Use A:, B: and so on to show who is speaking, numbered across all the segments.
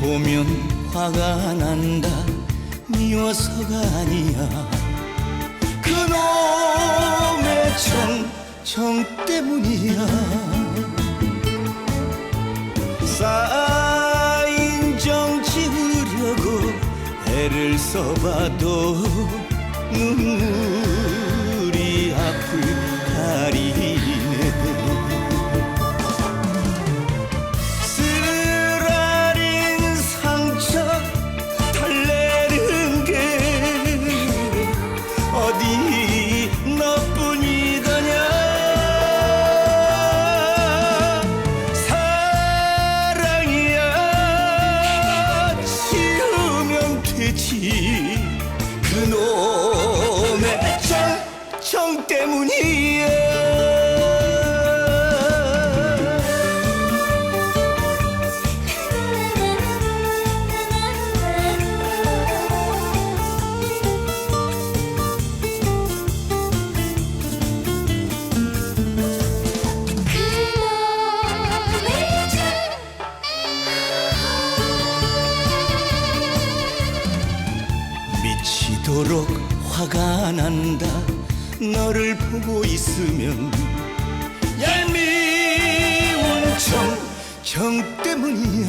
A: 보면 화가 난다. 미워서가 아니야. 그놈의 정, 정 때문이야. 쌓인 정 지우려고 애를 써봐도 눈물 때문이야 미치도록 화가 난다 너를 보고 있으면 얄미운 정, 정 때문이야.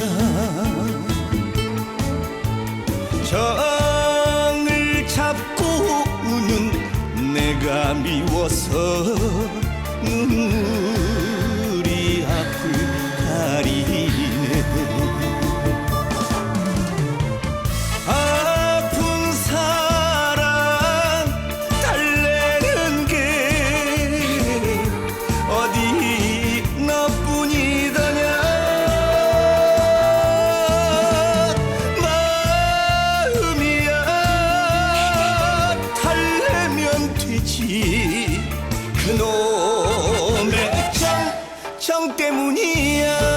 A: 정을 잡고 우는 내가 미워서. 눈물 그놈의 정, 정 때문이야